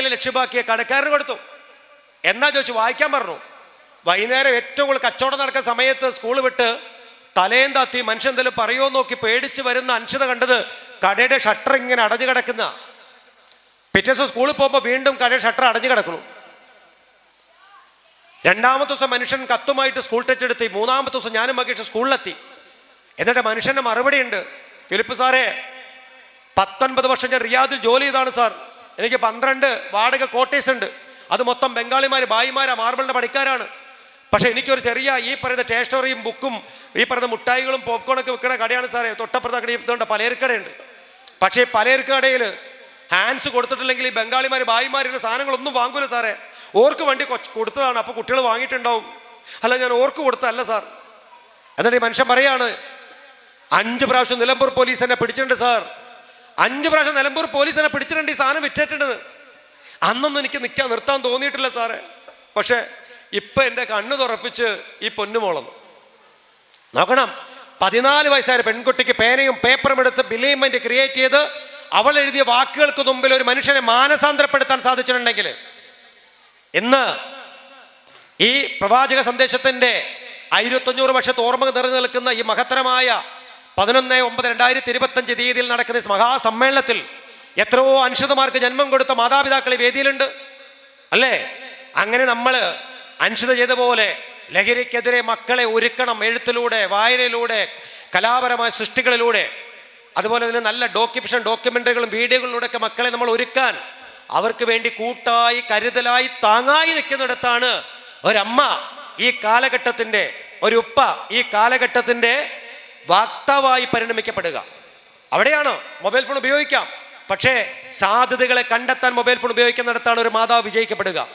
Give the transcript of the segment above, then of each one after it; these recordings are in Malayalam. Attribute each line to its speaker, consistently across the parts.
Speaker 1: ലക്ഷ്യമാക്കിയ കടക്കാരന് കൊടുത്തു. എന്നാ ചോദിച്ചു? വായിക്കാൻ പറഞ്ഞു. വൈകുന്നേരം ഏറ്റവും കൂടുതൽ കച്ചവടം നടക്കുന്ന സമയത്ത് സ്കൂൾ വിട്ട് തലയും താത്തി മനുഷ്യൻ എന്തെങ്കിലും പറയുമോ നോക്കി പേടിച്ച് വരുന്ന അൻഷത കണ്ടത് കടയുടെ ഷട്ടർ ഇങ്ങനെ അടഞ്ഞു കിടക്കുന്ന. പിറ്റേ ദിവസം സ്കൂളിൽ പോകുമ്പോൾ വീണ്ടും കടയുടെ ഷട്ടർ അടഞ്ഞു കിടക്കുന്നു. രണ്ടാമത്തെ ദിവസം മനുഷ്യൻ കത്തുമായിട്ട് സ്കൂൾ ടച്ച് എടുത്തി മൂന്നാമത്തെ ദിവസം ഞാനും മകേഷ് സ്കൂളിലെത്തി. എന്നിട്ട് മനുഷ്യന്റെ മറുപടി ഉണ്ട്. ഫിലിപ്പ് സാറേ പത്തൊൻപത് വർഷം ഞാൻ റിയാദിൽ ജോലി ചെയ്താണ് സാർ. എനിക്ക് പന്ത്രണ്ട് വാടക കോട്ടേഴ്സ് ഉണ്ട്. അത് മൊത്തം ബംഗാളിമാർ ബായിമാരാ മാർബിളിന്റെ പണിക്കാരാണ്. പക്ഷെ എനിക്കൊരു ചെറിയ ഈ പറയുന്ന സ്റ്റേഷനറിയും ബുക്കും ഈ പറയുന്ന മുട്ടായികളും പോപ്കോണൊക്കെ വിൽക്കുന്ന കടയാണ് സാറേ. തൊട്ടപ്പുറത്ത് കട ഇതുകൊണ്ട് പലചരക്കടയുണ്ട്. പക്ഷേ പലേർക്കടയിൽ ഹാൻഡ്സ് കൊടുത്തിട്ടില്ലെങ്കിൽ ഈ ബംഗാളിമാർ ബായിമാരുടെ സാധനങ്ങളൊന്നും വാങ്ങൂല സാറേ. ഓർക്ക് വണ്ടി കൊടുത്തതാണ് അപ്പോൾ കുട്ടികൾ വാങ്ങിയിട്ടുണ്ടാവും. അല്ല ഞാൻ ഓർക്ക് കൊടുത്തല്ല സാർ. എന്നിട്ട് ഈ മനുഷ്യൻ പറയാണ് അഞ്ച് പ്രാവശ്യം നിലമ്പൂർ പോലീസ് എന്നെ പിടിച്ചിട്ടുണ്ട് സാർ. അഞ്ച് പ്രാവശ്യം നിലമ്പൂർ പോലീസ് തന്നെ പിടിച്ചിട്ടുണ്ട് ഈ സാധനം വിറ്റിട്ടുണ്ട് അന്നൊന്നും എനിക്ക് നിൽക്കാൻ നിർത്താൻ തോന്നിയിട്ടില്ല സാറേ. പക്ഷേ ഇപ്പൊ എന്റെ കണ്ണ് തുറപ്പിച്ച് ഈ പൊന്നുമോളന്നു. നോക്കണം. പതിനാല് വയസ്സായ പെൺകുട്ടിക്ക് പേനയും പേപ്പറും എടുത്ത് ബിലീമെന്റ് ക്രിയേറ്റ് ചെയ്ത് അവൾ എഴുതിയ വാക്കുകൾക്ക് മുമ്പിൽ ഒരു മനുഷ്യനെ മാനസാന്തരപ്പെടുത്താൻ സാധിച്ചിട്ടുണ്ടെങ്കിൽ ഇന്ന് ഈ പ്രവാചക സന്ദേശത്തിന്റെ ആയിരത്തഞ്ഞൂറ് വർഷത്തെ ഓർമ്മ നിറഞ്ഞു നിൽക്കുന്ന ഈ മഹത്തരമായ പതിനൊന്ന് ഒമ്പത് രണ്ടായിരത്തി ഇരുപത്തഞ്ച് തീയതിയിൽ നടക്കുന്ന മഹാസമ്മേളനത്തിൽ എത്രയോ അനുഷിതമാർക്ക് ജന്മം കൊടുത്ത മാതാപിതാക്കൾ വേദിയിലുണ്ട്. അല്ലേ? അങ്ങനെ നമ്മൾ അനുഷിത ചെയ്ത പോലെ ലഹരിക്കെതിരെ മക്കളെ ഒരുക്കണം എഴുത്തിലൂടെ വായനയിലൂടെ കലാപരമായ സൃഷ്ടികളിലൂടെ. അതുപോലെ തന്നെ നല്ല ഡോക്യുമെഷൻ ഡോക്യുമെന്ററികളും വീഡിയോകളിലൂടെ ഒക്കെ മക്കളെ നമ്മൾ ഒരുക്കാൻ അവർക്ക് വേണ്ടി കൂട്ടായി കരുതലായി താങ്ങായി നിൽക്കുന്നിടത്താണ് ഒരമ്മ ഈ കാലഘട്ടത്തിന്റെ ഒരു ഉപ്പ ഈ കാലഘട്ടത്തിന്റെ വാക്താവായി പരിണമിക്കപ്പെടുക. അവിടെയാണ് മൊബൈൽ ഫോൺ ഉപയോഗിക്കാം. പക്ഷേ സാധ്യതകളെ കണ്ടെത്താൻ മൊബൈൽ ഫോൺ ഉപയോഗിക്കുന്നിടത്താണ് ഒരു മാതാവ് വിജയിക്കപ്പെടുക.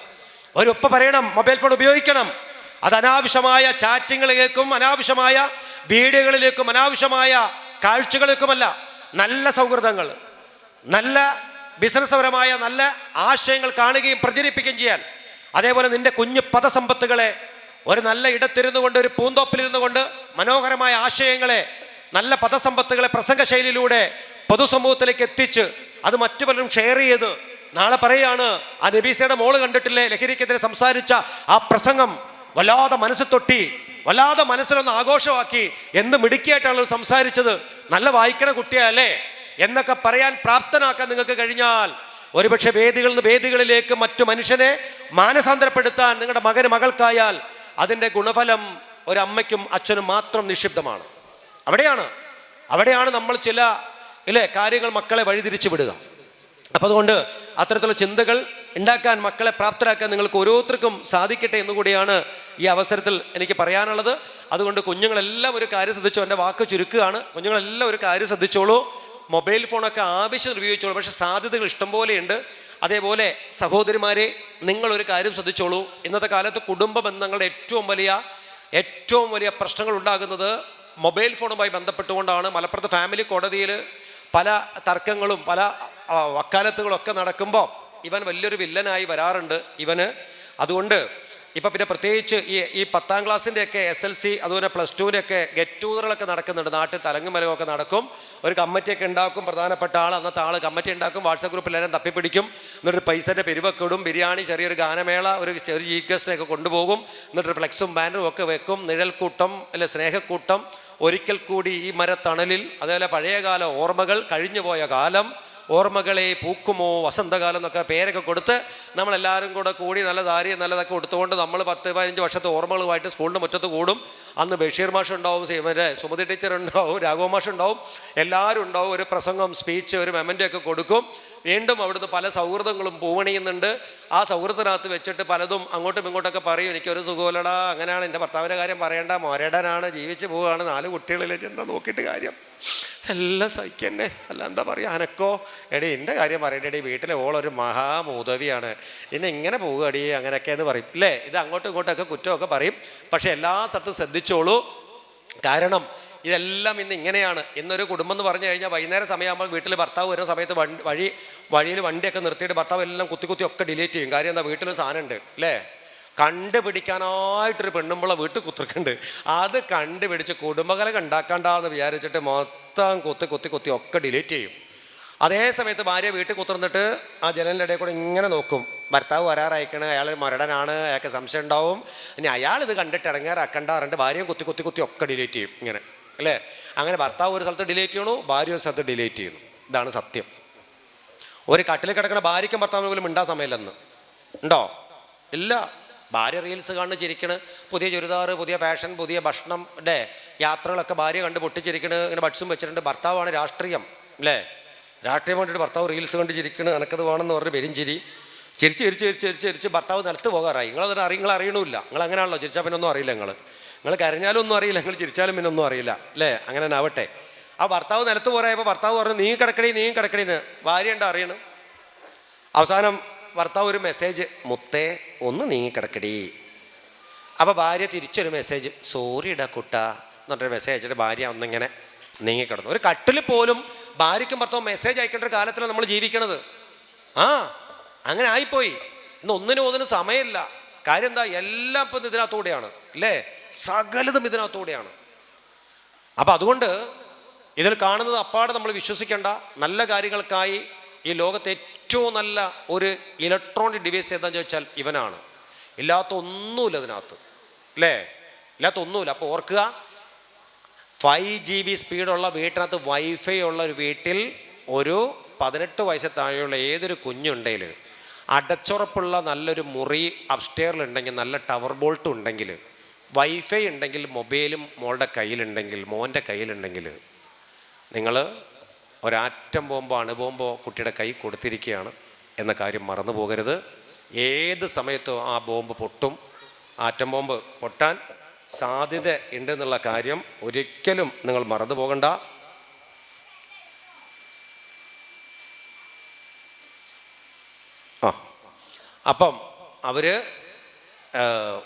Speaker 1: ഒരു ഉപ്പ പറയണം മൊബൈൽ ഫോൺ ഉപയോഗിക്കണം. അത് അനാവശ്യമായ ചാറ്റിങ്ങളിലേക്കും അനാവശ്യമായ വീഡിയോകളിലേക്കും അനാവശ്യമായ കാഴ്ചകളിലേക്കുമല്ല നല്ല സൗഹൃദങ്ങൾ നല്ല ബിസിനസ് പരമായ നല്ല ആശയങ്ങൾ കാണുകയും പ്രചരിപ്പിക്കുകയും ചെയ്യാൻ. അതേപോലെ നിന്റെ കുഞ്ഞു പദസമ്പത്തുകളെ ഒരു നല്ല ഇടത്തിരുന്നു കൊണ്ട് ഒരു പൂന്തോപ്പിലിരുന്നു കൊണ്ട് മനോഹരമായ ആശയങ്ങളെ നല്ല പദസമ്പത്തുകളെ പ്രസംഗ ശൈലിയിലൂടെ പൊതുസമൂഹത്തിലേക്ക് എത്തിച്ച് അത് മറ്റു പലരും ഷെയർ ചെയ്ത് നാളെ പറയാണ് ആ നബീസയുടെ മോൾ കണ്ടിട്ടില്ലേ? ലഹരിക്കെതിരെ സംസാരിച്ച ആ പ്രസംഗം വല്ലാതെ മനസ്സ് തൊട്ടി വല്ലാതെ മനസ്സിലൊന്ന് ആഘോഷമാക്കി എന്ത് മിടുക്കിയായിട്ടാണ് സംസാരിച്ചത്. നല്ല വായിക്കണ കുട്ടിയല്ലേ? എന്നൊക്കെ പറയാൻ പ്രാപ്തനാക്കാൻ നിങ്ങൾക്ക് കഴിഞ്ഞാൽ ഒരുപക്ഷെ വേദികളിൽ നിന്ന് വേദികളിലേക്ക് മറ്റു മനുഷ്യനെ മാനസാന്തരപ്പെടുത്താൻ നിങ്ങളുടെ മകന് മകൾക്കായാൽ അതിന്റെ ഗുണഫലം ഒരമ്മയ്ക്കും അച്ഛനും മാത്രം നിക്ഷിപ്തമാണ്. അവിടെയാണ്. അവിടെയാണ് നമ്മൾ ചില ഇല്ലേ കാര്യങ്ങൾ മക്കളെ വഴിതിരിച്ചു വിടുക. അപ്പം അതുകൊണ്ട് അത്തരത്തിലുള്ള ചിന്തകൾ ഉണ്ടാക്കാൻ മക്കളെ പ്രാപ്തരാക്കാൻ നിങ്ങൾക്ക് ഓരോരുത്തർക്കും സാധിക്കട്ടെ എന്നുകൂടിയാണ് ഈ അവസരത്തിൽ എനിക്ക് പറയാനുള്ളത്. അതുകൊണ്ട് കുഞ്ഞുങ്ങളെല്ലാം ഒരു കാര്യം ശ്രദ്ധിച്ചോ എന്റെ വാക്ക് ചുരുക്കുകയാണ്. കുഞ്ഞുങ്ങളെല്ലാം ഒരു കാര്യം ശ്രദ്ധിച്ചോളൂ. മൊബൈൽ ഫോണൊക്കെ ആവശ്യം ഉപയോഗിച്ചോളൂ പക്ഷേ സാധ്യതകൾ ഇഷ്ടംപോലെയുണ്ട്. അതേപോലെ സഹോദരിമാരെ നിങ്ങളൊരു കാര്യം ശ്രദ്ധിച്ചോളൂ. ഇന്നത്തെ കാലത്ത് കുടുംബ ബന്ധങ്ങളുടെ ഏറ്റവും വലിയ ഏറ്റവും വലിയ പ്രശ്നങ്ങൾ ഉണ്ടാകുന്നത് മൊബൈൽ ഫോണുമായി ബന്ധപ്പെട്ടുകൊണ്ടാണ്. മലപ്പുറത്ത് ഫാമിലി കോടതിയിൽ പല തർക്കങ്ങളും പല വക്കാലത്തുകളൊക്കെ വക്കാലത്തുകളും നടക്കുമ്പോൾ ഇവൻ വലിയൊരു വില്ലനായി വരാറുണ്ട് ഇവന്. അതുകൊണ്ട് ഇപ്പം പിന്നെ പ്രത്യേകിച്ച് ഈ ഈ പത്താം ക്ലാസ്സിന്റെയൊക്കെ എസ് എൽ സി അതുപോലെ പ്ലസ് ടുവിന്റെയൊക്കെ ഗെറ്റ് ടുഗറുകളൊക്കെ നടക്കുന്നുണ്ട്. നാട്ടിൽ തലങ്ങുമലമൊക്കെ നടക്കും. ഒരു കമ്മിറ്റിയൊക്കെ ഉണ്ടാക്കും. പ്രധാനപ്പെട്ട ആൾ അന്നത്തെ ആൾ കമ്മിറ്റി ഉണ്ടാക്കും. വാട്സപ്പ് ഗ്രൂപ്പിൽ എല്ലാവരും തപ്പിപ്പിടിക്കും. എന്നിട്ട് പൈസന്റെ പെരുവൊക്കെ ഇടും ബിരിയാണി ചെറിയൊരു ഗാനമേള ഒരു ചെറിയ ചീഫ് ഗസ്റ്റിനെയൊക്കെ കൊണ്ടുപോകും. എന്നിട്ട് ഫ്ലെക്സും ബാനറും ഒക്കെ വെക്കും. നിഴൽക്കൂട്ടം അല്ലെ സ്നേഹക്കൂട്ടം. ഒരിക്കൽ കൂടി ഈ മരത്തണലിൽ അതേപോലെ പഴയകാല ഓർമ്മകൾ കഴിഞ്ഞുപോയ കാലം. ഓർമ്മകളെ പൂക്കുമോ വസന്തകാലം എന്നൊക്കെ പേരൊക്കെ കൊടുത്ത് നമ്മളെല്ലാവരും കൂടെ കൂടി നല്ല ദാരിയും നല്ലതൊക്കെ കൊടുത്തുകൊണ്ട് നമ്മൾ പത്ത് പതിനഞ്ച് വർഷത്തെ ഓർമ്മകളുമായിട്ട് സ്കൂളിന്റെ മുറ്റത്ത് കൂടും. അന്ന് ബഷീർ മാഷ് ഉണ്ടാവും മറ്റേ സുമതി ടീച്ചർ ഉണ്ടാവും രാഘവ മാഷ് ഉണ്ടാവും എല്ലാവരും ഉണ്ടാവും ഒരു പ്രസംഗം സ്പീച്ച് ഒരു മെമന്റെ ഒക്കെ കൊടുക്കും. വീണ്ടും അവിടുന്ന് പല സൗഹൃദങ്ങളും പൂവണിയുന്നുണ്ട്. ആ സൗഹൃദത്തിനകത്ത് വെച്ചിട്ട് പലതും അങ്ങോട്ടും ഇങ്ങോട്ടൊക്കെ പറയും. എനിക്കൊരു സുഖമില്ലടാ അങ്ങനെയാണ് എന്റെ ഭർത്താവിന്റെ കാര്യം പറയേണ്ട. മോരടനാണ് ജീവിച്ച് പോവുകയാണ്. നാല് കുട്ടികളിലേക്ക് എന്താ നോക്കിയിട്ട് കാര്യം? എല്ലാം സഹിക്കണ്ടേ അല്ല എന്താ പറയുക അനക്കോ? എടി എന്റെ കാര്യം പറയണ്ടേ എടി വീട്ടിലെ ഓളൊരു മഹാമൂതവിയാണ്. ഇനി ഇങ്ങനെ പോവുകടി അങ്ങനെയൊക്കെ എന്ന് പറയും. ഇല്ലേ ഇത് അങ്ങോട്ടും ഇങ്ങോട്ടൊക്കെ കുറ്റമൊക്കെ പറയും. പക്ഷേ എല്ലാ സ്ഥലത്തും ശ്രദ്ധിച്ചോളൂ. കാരണം ഇതെല്ലാം ഇന്ന് ഇങ്ങനെയാണ്. ഇന്നൊരു കുടുംബം എന്ന് പറഞ്ഞു കഴിഞ്ഞാൽ വൈകുന്നേരം സമയമാകുമ്പോൾ വീട്ടിൽ ഭർത്താവ് വരുന്ന സമയത്ത് വഴി വഴിയിൽ വണ്ടിയൊക്കെ നിർത്തിയിട്ട് ഭർത്താവ് എല്ലാം കുത്തി കുത്തി ഒക്കെ ഡിലീറ്റ് ചെയ്യും. കാര്യം എന്താ? വീട്ടിലൊരു സാധനം ഉണ്ട് അല്ലേ കണ്ടുപിടിക്കാനായിട്ടൊരു പെണ്ണുമ്പള വീട്ടിൽ കുത്തിർക്കുന്നുണ്ട് അത് കണ്ടുപിടിച്ച് കുടുംബകലം ഉണ്ടാക്കണ്ടെന്ന് വിചാരിച്ചിട്ട് മൊത്തം കുത്തി കൊത്തി കൊത്തി ഒക്കെ ഡിലീറ്റ് ചെയ്യും. അതേ സമയത്ത് ഭാര്യ വീട്ടിൽ കുത്തിർന്നിട്ട് ആ ജനലിന്റെ ഇടയിൽ കൂടെ ഇങ്ങനെ നോക്കും. ഭർത്താവ് വരാറായിക്കണ് അയാൾ മരടനാണ് അയാൾക്ക് സംശയം ഉണ്ടാവും. ഇനി അയാൾ ഇത് കണ്ടിട്ട് ഇടങ്ങാറാക്കണ്ട ഭാര്യയും കുത്തി കുത്തി കുത്തി ഒക്കെ ഡിലീറ്റ് ചെയ്യും ഇങ്ങനെ. അല്ലേ? അങ്ങനെ ഭർത്താവ് ഒരു സ്ഥലത്ത് ഡിലീറ്റ് ചെയ്യണു ഭാര്യ ഒരു സ്ഥലത്ത് ഡിലീറ്റ് ചെയ്യുന്നു. ഇതാണ് സത്യം. ഒരു കട്ടിൽ കിടക്കുന്ന ഭാര്യയ്ക്കും ഭർത്താവിനെ പോലും മിണ്ടാൻ സമയമില്ലെന്ന്. ഉണ്ടോ? ഇല്ല. ഭാര്യ റീൽസ് കണ്ട് ചിരിക്കണ് പുതിയ ചുരിദാറ് പുതിയ ഫാഷൻ പുതിയ ഭക്ഷണം അല്ലേ യാത്രകളൊക്കെ ഭാര്യ കണ്ട് പൊട്ടിച്ചിരിക്കണ് ഇങ്ങനെ ഭക്ഷണം വെച്ചിട്ടുണ്ട്. ഭർത്താവാണ് രാഷ്ട്രീയം അല്ലേ രാഷ്ട്രീയം വേണ്ടിയിട്ട് ഭർത്താവ് റീൽസ് കണ്ട് ചിരിക്കണ് എനക്കത് വേണമെന്ന് പറഞ്ഞ് പെരിഞ്ചിരി ചിരി. ചിരിച്ച് ചിരിച്ച് ചിരിച്ച് ചിരിച്ച് ചിരിച്ച് ഭർത്താവ് നിലത്ത് പോകാറായി. നിങ്ങളത് അറിയ നിങ്ങൾ അറിയണമില്ല. നിങ്ങൾ അങ്ങനെയാണല്ലോ ചിരിച്ചാൽ പിന്നെ ഒന്നും അറിയില്ല നിങ്ങൾ നിങ്ങൾ കരഞ്ഞാലും ഒന്നും അറിയില്ല നിങ്ങൾ ചിരിച്ചാലും പിന്നെ ഒന്നും അറിയില്ല അല്ലേ അങ്ങനെ തന്നെ ആവട്ടെ. ആ ഭർത്താവ് നിലത്ത് പോരായപ്പോൾ ഭർത്താവ് പറഞ്ഞു നീ കിടക്കണേ നീ കിടക്കണേന്ന് ഭാര്യ ഉണ്ടോ അറിയണം? അവസാനം ഭർത്താവ് ഒരു മെസ്സേജ് മുത്തേ ഒന്ന് നീങ്ങിക്കിടക്കടി. അപ്പോൾ ഭാര്യ തിരിച്ചൊരു മെസ്സേജ് സോറി കുട്ട കുട്ട പറഞ്ഞൊരു മെസ്സേജ് അയച്ചിട്ട് ഭാര്യ ഒന്നിങ്ങനെ നീങ്ങിക്കിടന്നു. ഒരു കട്ടിൽ പോലും ഭാര്യയ്ക്കും ഭർത്താവും മെസ്സേജ് അയക്കേണ്ട ഒരു കാലത്തിലാണ് നമ്മൾ ജീവിക്കണത്. ആ അങ്ങനെ ആയിപ്പോയി. ഇന്ന് ഒന്നിനും ഒന്നിനും സമയമില്ല. കാര്യം എന്താ? എല്ലാം ഇപ്പം ഇതിനകത്തൂടെയാണ്. അല്ലേ? സകലതും ഇതിനകത്തൂടെയാണ്. അപ്പം അതുകൊണ്ട് ഇതിൽ കാണുന്നത് അപ്പാടെ നമ്മൾ വിശ്വസിക്കേണ്ട. നല്ല കാര്യങ്ങൾക്കായി ഈ ലോകത്തെ ഏറ്റവും നല്ല ഒരു ഇലക്ട്രോണിക് ഡിവൈസ് ഏതാണെന്ന് ചോദിച്ചാൽ ഇവനാണ്. ഇല്ലാത്ത ഒന്നുമില്ല അതിനകത്ത്. അല്ലേ? ഇല്ലാത്ത ഒന്നുമില്ല. അപ്പോൾ ഓർക്കുക ഫൈവ് ജി ബി സ്പീഡുള്ള വീട്ടിനകത്ത് വൈഫൈ ഉള്ള ഒരു വീട്ടിൽ ഒരു പതിനെട്ട് വയസ്സ് താഴെയുള്ള ഏതൊരു കുഞ്ഞുണ്ടെങ്കിൽ അടച്ചുറപ്പുള്ള നല്ലൊരു മുറി അപ്സ്റ്റെയറിലുണ്ടെങ്കിൽ നല്ല ടവർ ബോൾട്ട് ഉണ്ടെങ്കിൽ വൈഫൈ ഉണ്ടെങ്കിൽ മൊബൈലും മോളുടെ കയ്യിലുണ്ടെങ്കിൽ മോന്റെ കയ്യിലുണ്ടെങ്കിൽ നിങ്ങൾ ഒരാറ്റം ബോംബോ അണുബോംബോ കുട്ടിയുടെ കൈ കൊടുത്തിരിക്കുകയാണ് എന്ന കാര്യം മറന്നു പോകരുത്. ഏത് സമയത്തും ആ ബോംബ് പൊട്ടും. ആറ്റം ബോംബ് പൊട്ടാൻ സാധ്യത ഉണ്ടെന്നുള്ള കാര്യം ഒരിക്കലും നിങ്ങൾ മറന്നു പോകണ്ട. ആ അപ്പം അവർ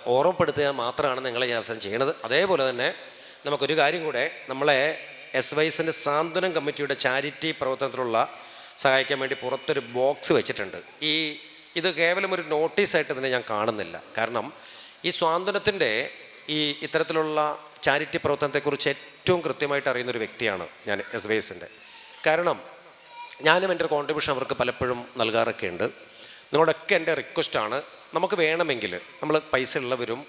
Speaker 1: ഓർമ്മപ്പെടുത്തുക മാത്രമാണ് നിങ്ങളെ ഈ അവസരം ചെയ്യണത്. അതേപോലെ തന്നെ നമുക്കൊരു കാര്യം കൂടെ നമ്മളെ എസ് വൈ എസിന്റെ സാന്ത്വനം കമ്മിറ്റിയുടെ ചാരിറ്റി പ്രവർത്തനത്തിലുള്ള സഹായിക്കാൻ വേണ്ടി പുറത്തൊരു ബോക്സ് വെച്ചിട്ടുണ്ട്. ഈ ഇത് കേവലം ഒരു നോട്ടീസായിട്ട് തന്നെ ഞാൻ കാണുന്നില്ല. കാരണം ഈ സ്വാതന്ത്ര്യത്തിന്റെ ഈ ഇത്തരത്തിലുള്ള ചാരിറ്റി പ്രവർത്തനത്തെക്കുറിച്ച് ഏറ്റവും കൃത്യമായിട്ട് അറിയുന്നൊരു വ്യക്തിയാണ് ഞാൻ എസ് വൈ എസിന്റെ കാരണം ഞാനും എന്റെ കോൺട്രിബ്യൂഷൻ അവർക്ക് പലപ്പോഴും നൽകാറൊക്കെ ഉണ്ട് നിങ്ങളോടൊക്കെ എന്റെ റിക്വസ്റ്റാണ് നമുക്ക് വേണമെങ്കിൽ നമ്മൾ പൈസ ഉള്ളവരും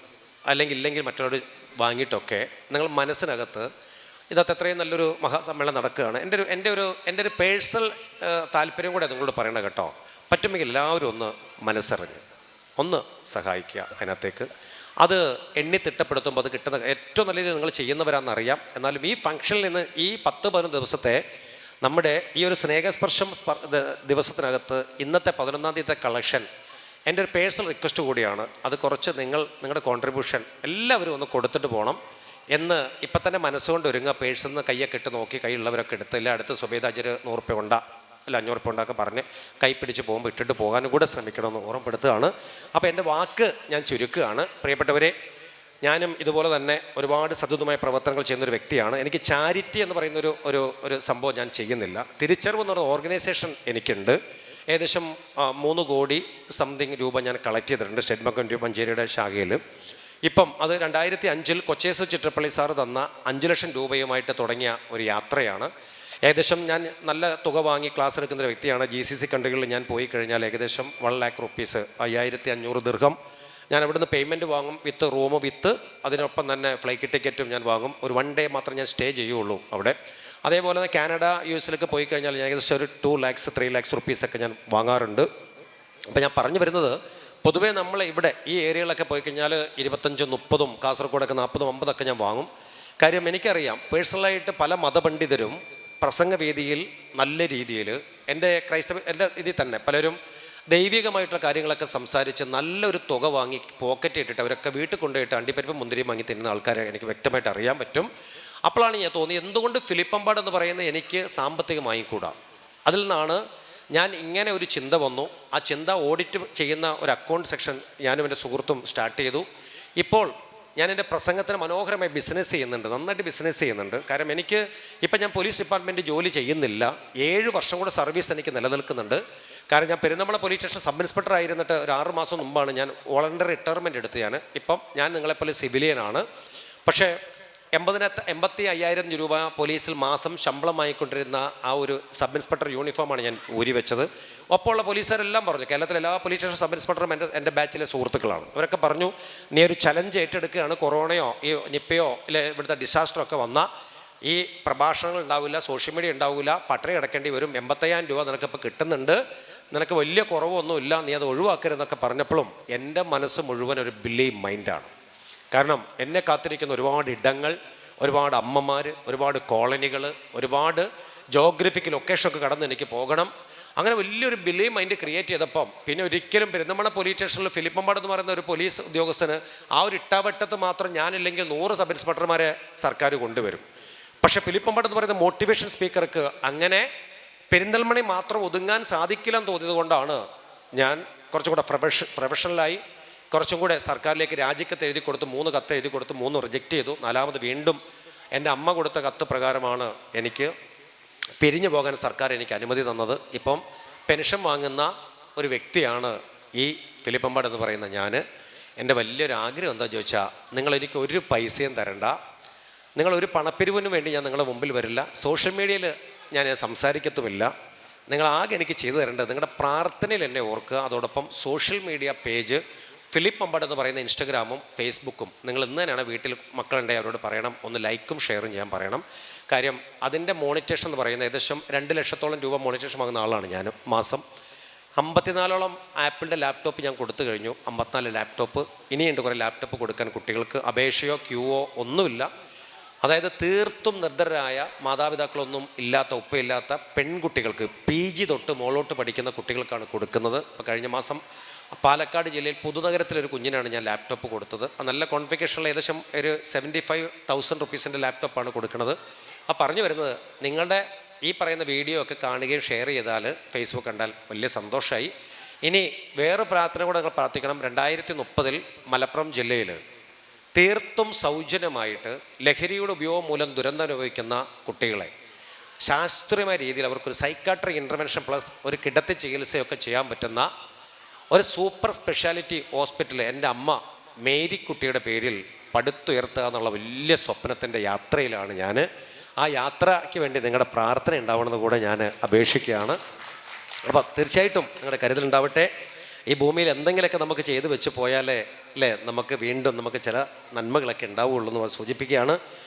Speaker 1: അല്ലെങ്കിൽ ഇല്ലെങ്കിൽ മറ്റുള്ളവർ വാങ്ങിയിട്ടൊക്കെ നിങ്ങൾ മനസ്സിനകത്ത് ഇതിനകത്ത് അത്രയും നല്ലൊരു മഹാസമ്മേളനം നടക്കുകയാണ്. എന്റെ ഒരു എന്റെ ഒരു എന്റെ ഒരു പേഴ്സണൽ താല്പര്യം കൂടെ നിങ്ങളോട് പറയണം കേട്ടോ. പറ്റുമെങ്കിൽ എല്ലാവരും ഒന്ന് മനസ്സറിഞ്ഞ് ഒന്ന് സഹായിക്കുക അതിനകത്തേക്ക്. അത് എണ്ണി തിട്ടപ്പെടുത്തുമ്പോൾ അത് കിട്ടുന്ന ഏറ്റവും നല്ല രീതിയിൽ നിങ്ങൾ ചെയ്യുന്നവരാണെന്നറിയാം എന്നാലും ഈ ഫംഗ്ഷനിൽ നിന്ന് ഈ പത്ത് പതിനൊന്ന് ദിവസത്തെ നമ്മുടെ ഈ ഒരു സ്നേഹസ്പർശം ദിവസത്തിനകത്ത് ഇന്നത്തെ പതിനൊന്നാം തീയതിത്തെ കളക്ഷൻ എന്റെ ഒരു പേഴ്സണൽ റിക്വസ്റ്റ് കൂടിയാണ്. അത് കുറച്ച് നിങ്ങൾ നിങ്ങളുടെ കോൺട്രിബ്യൂഷൻ എല്ലാവരും ഒന്ന് കൊടുത്തിട്ട് പോകണം. എന്ന് ഇപ്പം തന്നെ മനസ്സുകൊണ്ട് ഒരുങ്ങുക. പേഴ്സിൽ നിന്ന് കയ്യൊക്കെ ഇട്ട് നോക്കി കൈയുള്ളവരൊക്കെ എടുത്ത് ഇല്ല അടുത്ത് സുബേദാചര് നൂറുപ്യ ഉണ്ടാ അല്ല അഞ്ഞൂറുപ്യ ഉണ്ടാക്കെ പറഞ്ഞ് കൈ പിടിച്ച് പോകുമ്പോൾ ഇട്ടിട്ട് പോകാനും കൂടെ ശ്രമിക്കണമെന്ന് ഓർമ്മപ്പെടുത്തുകയാണ്. അപ്പോൾ എന്റെ വാക്ക് ഞാൻ ചുരുക്കുകയാണ്. പ്രിയപ്പെട്ടവരെ ഞാനും ഇതുപോലെ തന്നെ ഒരുപാട് സദ്യതമായ പ്രവർത്തനങ്ങൾ ചെയ്യുന്നൊരു വ്യക്തിയാണ്. എനിക്ക് ചാരിറ്റി എന്ന് പറയുന്നൊരു ഒരു ഒരു സംഭവം ഞാൻ ചെയ്യുന്നില്ല. തിരിച്ചറിവ് എന്ന് പറയുന്ന ഓർഗനൈസേഷൻ എനിക്കുണ്ട്. ഏകദേശം മൂന്ന് കോടി സംതിങ് രൂപ ഞാൻ കളക്ട് ചെയ്തിട്ടുണ്ട്. സ്റ്റേറ്റ് ബാങ്ക് ഓഫ് മഞ്ചേരിയുടെ ശാഖയിൽ ഇപ്പം അത് രണ്ടായിരത്തി അഞ്ചിൽ കൊച്ചേസ് ചിത്രപ്പള്ളി സാറ് തന്ന അഞ്ച് ലക്ഷം രൂപയുമായിട്ട് തുടങ്ങിയ ഒരു യാത്രയാണ്. ഏകദേശം ഞാൻ നല്ല തുക വാങ്ങി ക്ലാസ് എടുക്കുന്ന ഒരു വ്യക്തിയാണ്. ജി സി സി കണ്ടുകളിൽ ഞാൻ പോയി കഴിഞ്ഞാൽ ഏകദേശം വൺ ലാക്ക് റുപ്പീസ് അയ്യായിരത്തി അഞ്ഞൂറ് ദീർഘം ഞാൻ അവിടുന്ന് പേയ്മെന്റ് വാങ്ങും. വിത്ത് റൂം വിത്ത് അതിനൊപ്പം തന്നെ ഫ്ലൈറ്റ് ടിക്കറ്റും ഞാൻ വാങ്ങും. ഒരു വൺ ഡേ മാത്രം ഞാൻ സ്റ്റേ ചെയ്യുള്ളൂ അവിടെ. അതേപോലെ തന്നെ കാനഡ യു എസിലൊക്കെ പോയി കഴിഞ്ഞാൽ ഏകദേശം ഒരു ടു ലാക്സ് ത്രീ ലാക്സ് റുപ്പീസൊക്കെ ഞാൻ വാങ്ങാറുണ്ട്. അപ്പോൾ ഞാൻ പറഞ്ഞു വരുന്നത് പൊതുവേ നമ്മൾ ഇവിടെ ഈ ഏരിയകളൊക്കെ പോയി കഴിഞ്ഞാൽ ഇരുപത്തഞ്ചും മുപ്പതും കാസർഗോഡൊക്കെ നാൽപ്പതും അമ്പതൊക്കെ ഞാൻ വാങ്ങും. കാര്യം എനിക്കറിയാം പേഴ്സണലായിട്ട് പല മതപണ്ഡിതരും പ്രസംഗവേദിയിൽ നല്ല രീതിയിൽ എന്റെ ക്രൈസ്തവ എന്റെ ഇതിൽ തന്നെ പലരും ദൈവികമായിട്ടുള്ള കാര്യങ്ങളൊക്കെ സംസാരിച്ച് നല്ലൊരു തുക വാങ്ങി പോക്കറ്റ് ഇട്ടിട്ട് അവരൊക്കെ വീട്ടിൽ കൊണ്ടുപോയിട്ട് അണ്ടിപ്പരിപ്പ് മുന്തിരി വാങ്ങി തിന്നുന്ന ആൾക്കാരെ എനിക്ക് വ്യക്തമായിട്ട് അറിയാൻ പറ്റും. അപ്പോഴാണ് ഞാൻ തോന്നി എന്തുകൊണ്ട് ഫിലിപ്പമ്പാട് എന്ന് പറയുന്നത് എനിക്ക് സാമ്പത്തികമായി കൂടാം അതിൽ നിന്നാണ് ഞാൻ ഇങ്ങനെ ഒരു ചിന്ത വന്നു. ആ ചിന്ത ഓഡിറ്റ് ചെയ്യുന്ന ഒരു അക്കൗണ്ട് സെക്ഷൻ ഞാനും എന്റെ സുഹൃത്തും സ്റ്റാർട്ട് ചെയ്തു. ഇപ്പോൾ ഞാൻ എന്റെ പ്രസംഗത്തിന് മനോഹരമായി ബിസിനസ് ചെയ്യുന്നുണ്ട്. നന്നായിട്ട് ബിസിനസ് ചെയ്യുന്നുണ്ട്. കാരണം എനിക്ക് ഇപ്പം ഞാൻ പോലീസ് ഡിപ്പാർട്ട്മെന്റ് ജോലി ചെയ്യുന്നില്ല. ഏഴ് വർഷം കൂടെ സർവീസ് എനിക്ക് നിലനിൽക്കുന്നുണ്ട്. കാരണം ഞാൻ Perunnamala police station sub inspector ആയിരുന്നിട്ട് ഒരു ആറ് മാസം മുമ്പാണ് ഞാൻ വോളണ്ടറി റിട്ടയർമെന്റ് എടുത്ത് ഞാൻ. ഇപ്പം ഞാൻ നിങ്ങളെപ്പോലെ സിവിലിയനാണ് പക്ഷേ എൺപതിന എൺപത്തി അയ്യായിരം രൂപ പോലീസിൽ മാസം ശമ്പളമായി കൊണ്ടിരുന്ന ആ ഒരു സബ് ഇൻസ്പെക്ടർ യൂണിഫോമാണ് ഞാൻ ഊരി വെച്ചത്. ഒപ്പമുള്ള പോലീസുകാരെല്ലാം പറഞ്ഞു കേരളത്തിലെ എല്ലാ പോലീസ് സ്റ്റേഷൻ സബ് ഇൻസ്പെക്ടറും എന്റെ എന്റെ ബാച്ചിലെ സുഹൃത്തുക്കളാണ്. അവരൊക്കെ പറഞ്ഞു നീ ഒരു ചലഞ്ച് ഏറ്റെടുക്കുകയാണ് കൊറോണയോ ഈ നിപ്പയോ ഇല്ലെ ഇവിടുത്തെ ഡിസാസ്റ്ററോ ഒക്കെ വന്നാൽ ഈ പ്രഭാഷണങ്ങൾ ഉണ്ടാവില്ല സോഷ്യൽ മീഡിയ ഉണ്ടാവില്ല പട്ടണി കിടക്കേണ്ടി വരും എൺപത്തയ്യായിരം രൂപ നിനക്കിപ്പോൾ കിട്ടുന്നുണ്ട് നിനക്ക് വലിയ കുറവൊന്നുമില്ല നീ അത് ഒഴിവാക്കരുതെന്നൊക്കെ പറഞ്ഞപ്പോഴും എന്റെ മനസ്സ് മുഴുവൻ ഒരു ബില്ലി മൈൻഡാണ് കാരണം എന്നെ കാത്തിരിക്കുന്ന ഒരുപാട് ഇടങ്ങൾ ഒരുപാട് അമ്മമാർ ഒരുപാട് കോളനികൾ ഒരുപാട് ജോഗ്രഫിക്ക് ലൊക്കേഷനൊക്കെ കടന്ന് എനിക്ക് പോകണം. അങ്ങനെ വലിയൊരു ബിലീം മൈൻഡ് ക്രിയേറ്റ് ചെയ്തപ്പം പിന്നെ ഒരിക്കലും പെരുന്തമണ പോലീസ് സ്റ്റേഷനിൽ ഫിലിപ്പമ്പാട് എന്ന് പറയുന്ന ഒരു പോലീസ് ഉദ്യോഗസ്ഥന് ആ ഒരു ഇട്ടാവട്ടത്ത് മാത്രം ഞാനില്ലെങ്കിൽ നൂറ് സബ് ഇൻസ്പെക്ടർമാരെ സർക്കാർ കൊണ്ടുവരും. പക്ഷേ ഫിലിപ്പമ്പാട് എന്ന് പറയുന്ന മോട്ടിവേഷൻ സ്പീക്കർക്ക് അങ്ങനെ പെരിന്തൽമണി മാത്രം ഒതുങ്ങാൻ സാധിക്കില്ലെന്ന് തോന്നിയത് കൊണ്ടാണ് ഞാൻ കുറച്ചുകൂടെ പ്രൊഫഷ പ്രൊഫഷണലായി കുറച്ചും കൂടെ സർക്കാരിലേക്ക് രാജിക്കത്ത് എഴുതി കൊടുത്ത് മൂന്ന് കത്ത് എഴുതി കൊടുത്ത് മൂന്ന് റിജക്റ്റ് ചെയ്തു. നാലാമത് വീണ്ടും എന്റെ അമ്മ കൊടുത്ത കത്ത് പ്രകാരമാണ് എനിക്ക് പിരിഞ്ഞു പോകാൻ സർക്കാർ എനിക്ക് അനുമതി തന്നത്. ഇപ്പം പെൻഷൻ വാങ്ങുന്ന ഒരു വ്യക്തിയാണ് ഈ ഫിലിപ്പമ്പാട് എന്ന് പറയുന്ന ഞാൻ എന്റെ വലിയൊരു ആഗ്രഹം എന്താ ചോദിച്ചാൽ നിങ്ങൾ എനിക്ക് ഒരു പൈസയും തരണ്ട. നിങ്ങൾ ഒരു പണപ്പിരിവിന് വേണ്ടി ഞാൻ നിങ്ങളുടെ മുമ്പിൽ വരില്ല. സോഷ്യൽ മീഡിയയിൽ ഞാൻ സംസാരിക്കത്തുമില്ല. നിങ്ങൾ ആകെ എനിക്ക് ചെയ്തു തരേണ്ടത് നിങ്ങളുടെ പ്രാർത്ഥനയിൽ എന്നെ ഓർക്കുക. അതോടൊപ്പം social media page Philip Ambat എന്ന് പറയുന്ന ഇൻസ്റ്റഗ്രാമും ഫേസ്ബുക്കും നിങ്ങൾ ഇന്ന് തന്നെയാണ് വീട്ടിൽ മക്കളുണ്ടെങ്കിൽ അവരോട് പറയണം. ഒന്ന് ലൈക്കും ഷെയറും ചെയ്യാൻ പറയണം. കാര്യം അതിന്റെ മോണിറ്റേഷൻ എന്ന് പറയുന്നത് ഏകദേശം രണ്ട് ലക്ഷത്തോളം രൂപ മോണിറ്റേഷൻ വാങ്ങുന്ന ആളാണ് ഞാൻ മാസം അമ്പത്തിനാലോളം ആപ്പിളിന്റെ ലാപ്ടോപ്പ് ഞാൻ കൊടുത്തു കഴിഞ്ഞു. അമ്പത്തിനാല് ലാപ്ടോപ്പ്. ഇനിയുണ്ട് കുറേ ലാപ്ടോപ്പ് കൊടുക്കാൻ കുട്ടികൾക്ക്. അപേക്ഷയോ ക്യൂവോ ഒന്നുമില്ല. അതായത് തീർത്തും നിർദ്ധരായ മാതാപിതാക്കളൊന്നും ഇല്ലാത്ത ഉപ്പയില്ലാത്ത പെൺകുട്ടികൾക്ക് പി ജി തൊട്ട് മോളോട്ട് പഠിക്കുന്ന കുട്ടികൾക്കാണ് കൊടുക്കുന്നത്. കഴിഞ്ഞ മാസം പാലക്കാട് ജില്ലയിൽ പുതുനഗരത്തിലൊരു കുഞ്ഞിനാണ് ഞാൻ ലാപ്ടോപ്പ് കൊടുത്തത്. നല്ല കോൺഫിക്കേഷനുള്ള ഏകദേശം ഒരു സെവന്റി ഫൈവ് തൗസൻഡ് റുപ്പീസിന്റെ ലാപ്ടോപ്പാണ് കൊടുക്കുന്നത് ആ പറഞ്ഞു വരുന്നത് നിങ്ങളുടെ ഈ പറയുന്ന വീഡിയോ ഒക്കെ കാണുകയും ഷെയർ ചെയ്താൽ ഫേസ്ബുക്ക് കണ്ടാൽ വലിയ സന്തോഷമായി ഇനി വേറെ പ്രാർത്ഥന കൂടെ നിങ്ങൾ പ്രാർത്ഥിക്കണം. രണ്ടായിരത്തി മുപ്പതിൽ മലപ്പുറം ജില്ലയിൽ തീർത്തും സൗജന്യമായിട്ട് ലഹരിയുടെ ഉപയോഗം മൂലം ദുരന്തം അനുഭവിക്കുന്ന കുട്ടികളെ ശാസ്ത്രീയമായ രീതിയിൽ അവർക്കൊരു സൈക്കാട്രിക് ഇന്റർവെൻഷൻ പ്ലസ് ഒരു കിടത്തി ചികിത്സയൊക്കെ ചെയ്യാൻ പറ്റുന്ന ഒരു സൂപ്പർ സ്പെഷ്യാലിറ്റി ഹോസ്പിറ്റൽ എന്റെ അമ്മ മേരിക്കുട്ടിയുടെ പേരിൽ പടുത്തുയർത്തുക എന്നുള്ള വലിയ സ്വപ്നത്തിന്റെ യാത്രയിലാണ് ഞാൻ. ആ യാത്രയ്ക്ക് വേണ്ടി നിങ്ങളുടെ പ്രാർത്ഥന ഉണ്ടാവണമെന്ന് കൂടെ ഞാൻ അപേക്ഷിക്കുകയാണ്. അപ്പോൾ തീർച്ചയായിട്ടും നിങ്ങളുടെ കരുതലുണ്ടാവട്ടെ ഈ ഭൂമിയിൽ എന്തെങ്കിലുമൊക്കെ നമുക്ക് ചെയ്തു വെച്ച് പോയാലേ അല്ലേ നമുക്ക് വീണ്ടും നമുക്ക് ചില നന്മകളൊക്കെ ഉണ്ടാവുകയുള്ളൂ എന്ന് സൂചിപ്പിക്കുകയാണ്.